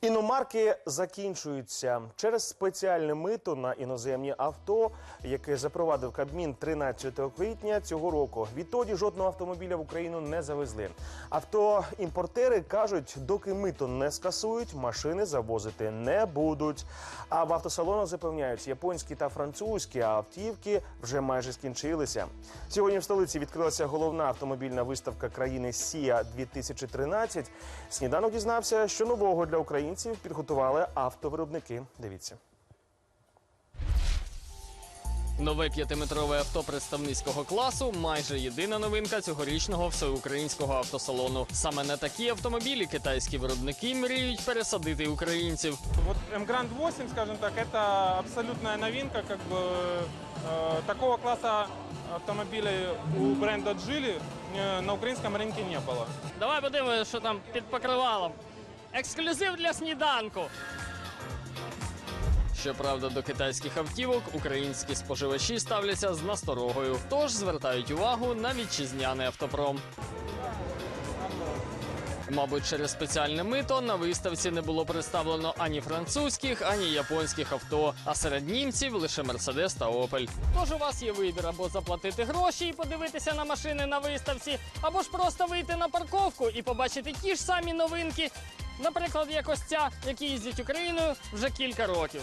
Іномарки закінчуються через спеціальне мито на іноземні авто, яке запровадив Кабмін 13 квітня цього року. Відтоді жодного автомобіля в Україну не завезли. Автоімпортери кажуть, доки мито не скасують, машини завозити не будуть. А в автосалонах запевняють, японські та французькі автівки вже майже скінчилися. Сьогодні в столиці відкрилася головна автомобільна виставка країни Сія 2013. Сніданок дізнався, що нового для українців підготували автовиробники. Дивіться. Нове п'ятиметрове авто представницького класу майже єдина новинка цьогорічного всеукраїнського автосалону. Саме на такі автомобілі китайські виробники мріють пересадити українців. Вот М-Гранд 8, скажем так, это абсолютная новинка, как бы э, такого класса автомобилей у бренда Geely э, на украинском рынке не было. Давай подивимося, що там під покривалом. Ексклюзив для сніданку. Щоправда, до китайських автівок українські споживачі ставляться з насторогою, тож звертають увагу на вітчизняний автопром. Мабуть, через спеціальне мито на виставці не було представлено ані французьких, ані японських авто, а серед німців лише Мерседес та Опель. Тож у вас є вибір або заплатити гроші і подивитися на машини на виставці, або ж просто вийти на парковку і побачити ті ж самі новинки, наприклад, як ось ця, які їздять Україною вже кілька років.